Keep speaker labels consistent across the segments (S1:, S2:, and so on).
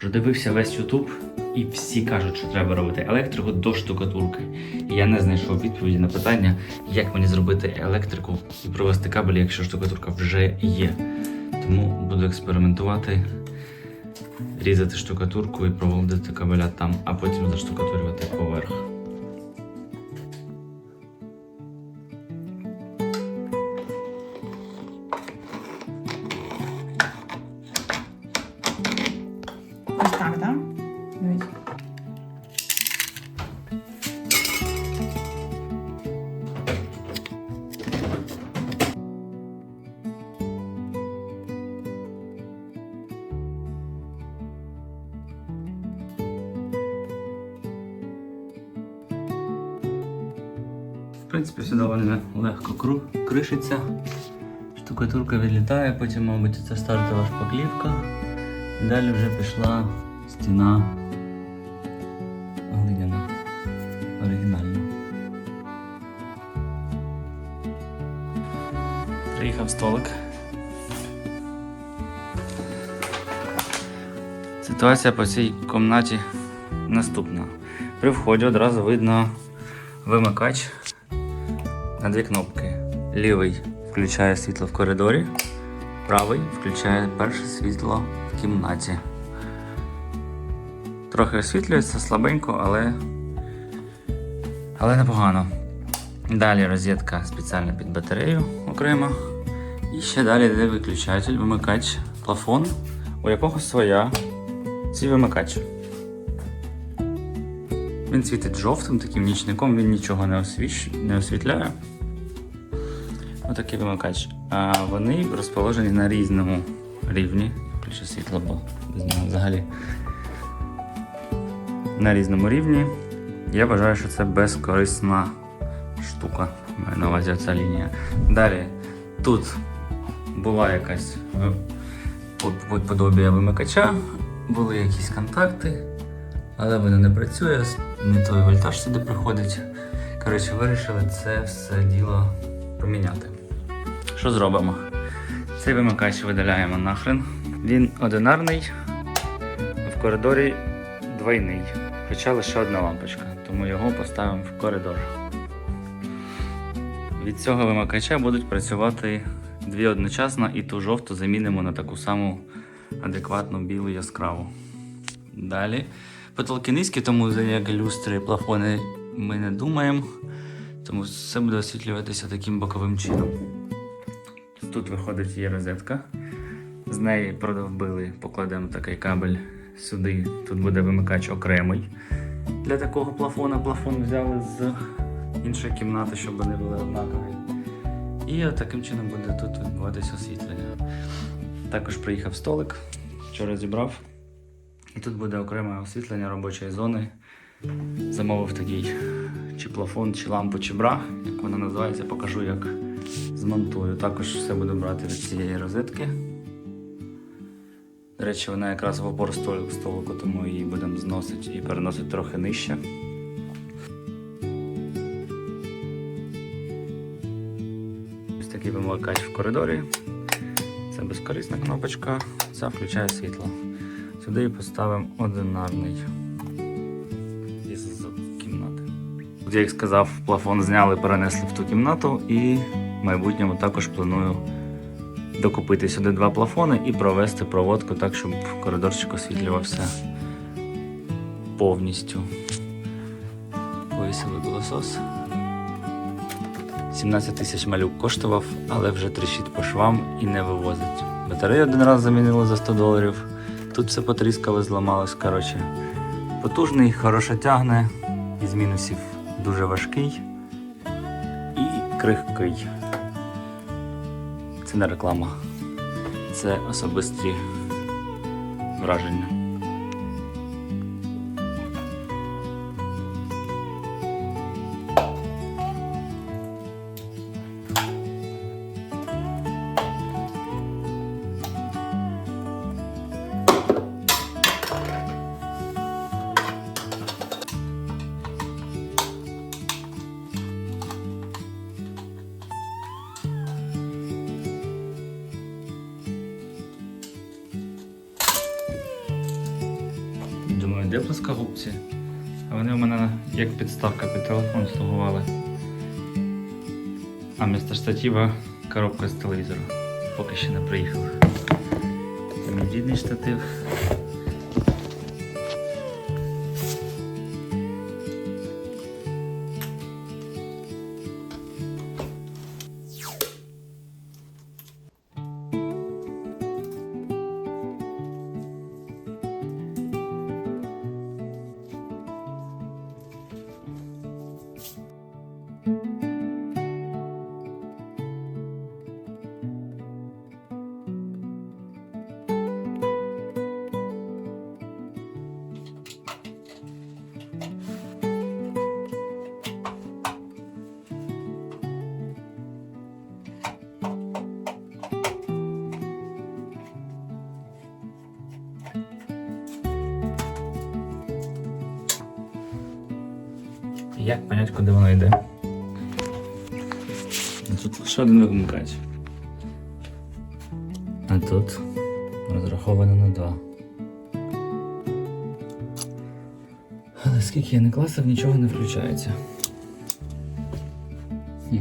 S1: Продивився весь Ютуб, і всі кажуть, що треба робити електрику до штукатурки. І я не знайшов відповіді на питання, як мені зробити електрику і провести кабель, якщо штукатурка вже є. Тому буду експериментувати, різати штукатурку і проводити кабеля там, а потім заштукатурювати поверх. В принципі, все доволі легко кришиться. Штукатурка відлітає, потім, мабуть, це стартова шпаклівка. І далі вже пішла стіна глиняна. Оригінальна. Приїхав столик. Ситуація по цій кімнаті наступна. При вході одразу видно вимикач на дві кнопки. Лівий включає світло в коридорі, правий включає перше світло в кімнаті. Трохи освітлюється слабенько, але, але непогано. Далі розетка спеціальна під батарею окремо. І ще далі йде виключатель, вимикач, плафон, у якого своя цей вимикач. Він світить жовтим таким нічником, він нічого не, освіч... не освітляє. Отакий вимикач. А вони розположені на різному рівні. Включу світло, бо взагалі. На різному рівні. Я вважаю, що це безкорисна штука. Маю на увазі ця лінія. Далі тут була якась е, под- под- подобія вимикача, були якісь контакти, але воно не працює, не той вольтаж сюди приходить. Коротше, вирішили це все діло поміняти. Що зробимо? Цей вимикач видаляємо нахрен. Він одинарний, в коридорі двойний. Хоча лише одна лампочка, тому його поставимо в коридор. Від цього вимикача будуть працювати дві одночасно і ту жовту замінимо на таку саму адекватну білу яскраву. Далі. Потолки низькі, тому як люстри плафони ми не думаємо. Тому все буде освітлюватися таким боковим чином. Тут виходить є розетка. З неї продовбили, покладемо такий кабель сюди. Тут буде вимикач окремий. Для такого плафона плафон взяли з іншої кімнати, щоб вони були однакові. І таким чином буде тут відбуватися освітлення. Також приїхав столик, вчора зібрав. І тут буде окреме освітлення робочої зони. Замовив такий чи плафон, чи лампу, чи бра, як вона називається, покажу, як змонтую. Також все буду брати від цієї розетки. До речі, вона якраз в опор столику, тому її будемо зносити і переносити трохи нижче. Ось такий вимикач в коридорі. Це безкорисна кнопочка, ця включає світло. Сюди поставимо одинарний із кімнати. Як сказав, плафон зняли, перенесли в ту кімнату і в майбутньому також планую докупити сюди два плафони і провести проводку так, щоб коридорчик освітлювався повністю. Повісили пилосос. 17 тисяч малюк коштував, але вже тріщить по швам і не вивозить. Батарею один раз замінили за 100 доларів. Тут все потріскало, зламалось. Коротше, потужний, хорошо тягне, із мінусів дуже важкий і крихкий. Це не реклама, це особисті враження. Плоскогубці? А вони у мене як підставка під телефон слугували. А вмісто штатива коробка з телевізору. Поки ще не приїхала. Це мій рідний штатив. Як понять, куди воно йде? Тут лише один вимикач. А тут розраховано на два. Але скільки я не класив, нічого не включається. Хм.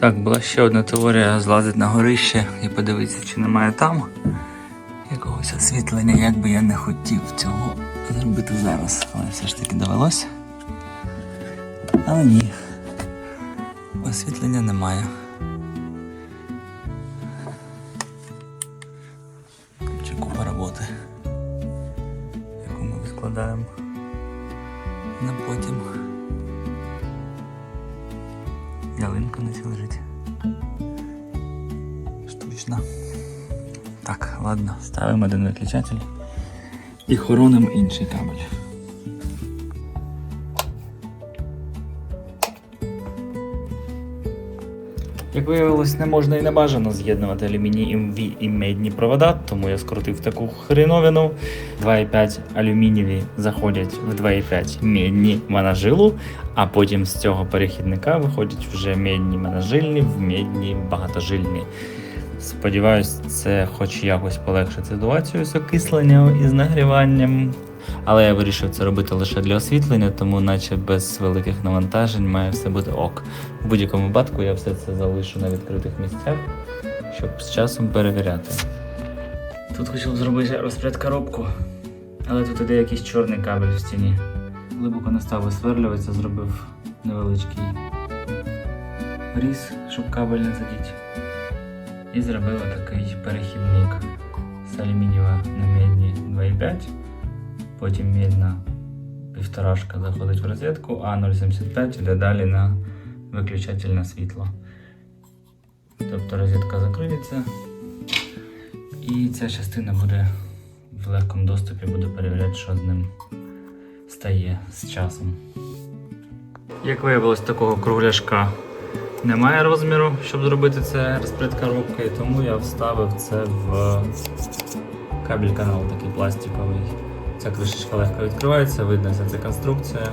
S1: Так, була ще одна теорія злазити на горище і подивитися, чи немає там якогось освітлення, як би я не хотів цього зробити зараз. Але все ж таки довелося. Але ні. Освітлення немає. Чи купа роботи, яку ми відкладаємо на потім. Ялинка не лежить. Так, ладно, ставимо один виключатель і хоронимо інший кабель. Як виявилось, не можна і не бажано з'єднувати алюмінієві і медні провода, тому я скрутив таку хреновину. 2,5 алюмінієві заходять в 2,5 медні моножилу, а потім з цього перехідника виходять вже медні моножильні в медні багатожильні. Сподіваюсь, це хоч якось полегшить ситуацію з окисленням і з нагріванням. Але я вирішив це робити лише для освітлення, тому наче без великих навантажень має все бути ок. У будь-якому випадку я все це залишу на відкритих місцях, щоб з часом перевіряти. Тут хотів зробити розпряд коробку, але тут іде якийсь чорний кабель в стіні. Глибоко не став висверлюватися, зробив невеличкий різ, щоб кабель не задіти. І зробили такий перехідник з алюмінієва на медні 2,5. Потім медна півторашка заходить в розетку, а 0,75 йде далі на виключательне світло. Тобто розетка закриється. І ця частина буде в легкому доступі, буду перевіряти, що з ним стає з часом. Як виявилось, такого кругляшка немає розміру, щоб зробити це розпред коробки, тому я вставив це в кабель канал такий пластиковий. Ця кришечка легко відкривається, видно вся ця конструкція.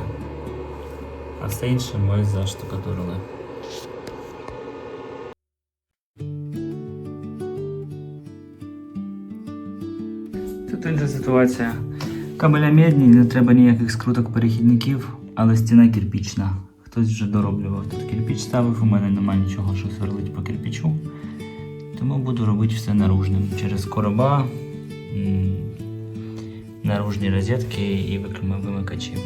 S1: А все інше ми заштукатурили. Тут інша ситуація. Кабеля медні, не треба ніяких скруток перехідників, але стіна кирпічна. Хтось вже дороблював тут кирпіч ставив, у мене немає нічого, що сверлить по кирпічу. Тому буду робити все наружним. Через короба, наружні розетки і вимикачі.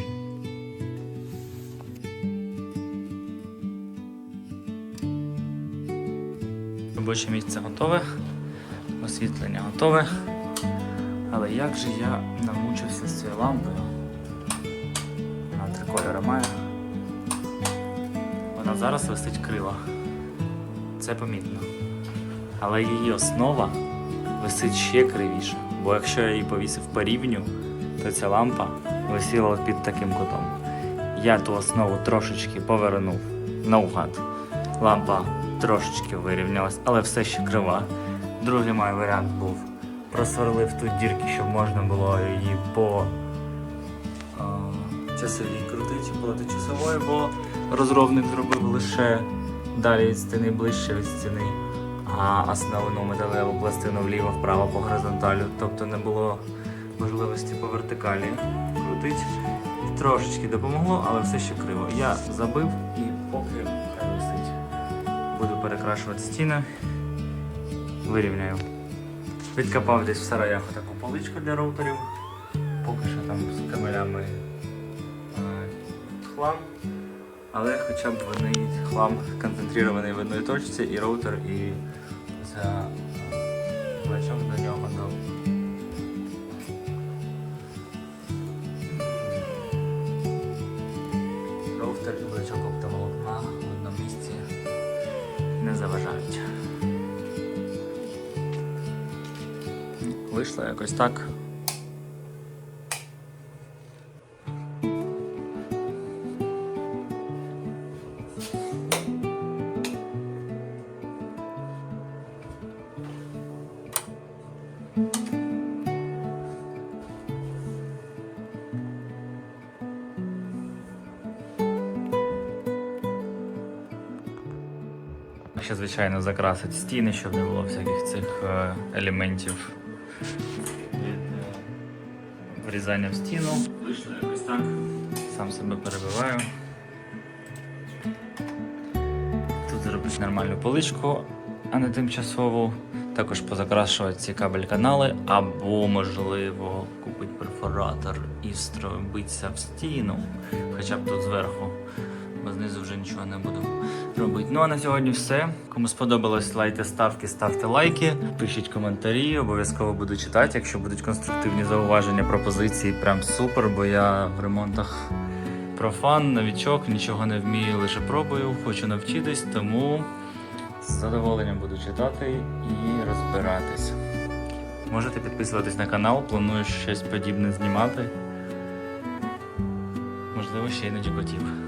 S1: Робоче місце готове, освітлення готове. Але як же я намучився з цією лампою? Вона три кольори має. Зараз висить крила. Це помітно. Але її основа висить ще кривіше. Бо якщо я її повісив по рівню, то ця лампа висіла під таким кутом. Я ту основу трошечки повернув наугад. Лампа трошечки вирівнялась, але все ще крива. Другий мій варіант був просверлив тут дірки, щоб можна було її по а, часовій крутити, була часовою, бо розробник зробив лише далі від стіни, ближче від стіни. а основну металеву пластину вліво-вправо по горизонталі, тобто не було можливості по вертикалі крутити. Трошечки допомогло, але все ще криво. Я забив і поки хай висить. Буду перекрашувати стіни, вирівняю. Відкопав десь в сараях таку поличку для роутерів. Поки що там з камелями е, хлам. Але хоча б вони хлам концентрований в одній точці, і роутер, і за плечом до нього дав. Роутер і блочок оптоволокна в одному місці не заважають. Вийшло якось так. Ще, звичайно, закрасити стіни, щоб не було всяких цих е, елементів від врізання в стіну. Вийшло якось так. Сам себе перебиваю. Тут зробити нормальну поличку, а не тимчасову. Також позакрашувати ці кабель-канали, або, можливо, купити перфоратор і встробитися в стіну, хоча б тут зверху, бо знизу вже нічого не буду робити. Ну а на сьогодні все. Кому сподобалось, лайте ставки, ставте лайки, пишіть коментарі, обов'язково буду читати. Якщо будуть конструктивні зауваження, пропозиції, прям супер, бо я в ремонтах профан, новічок, нічого не вмію, лише пробую, хочу навчитись, тому з задоволенням буду читати і розбиратись. Можете підписуватись на канал, планую щось подібне знімати. Можливо, ще й на дікотів.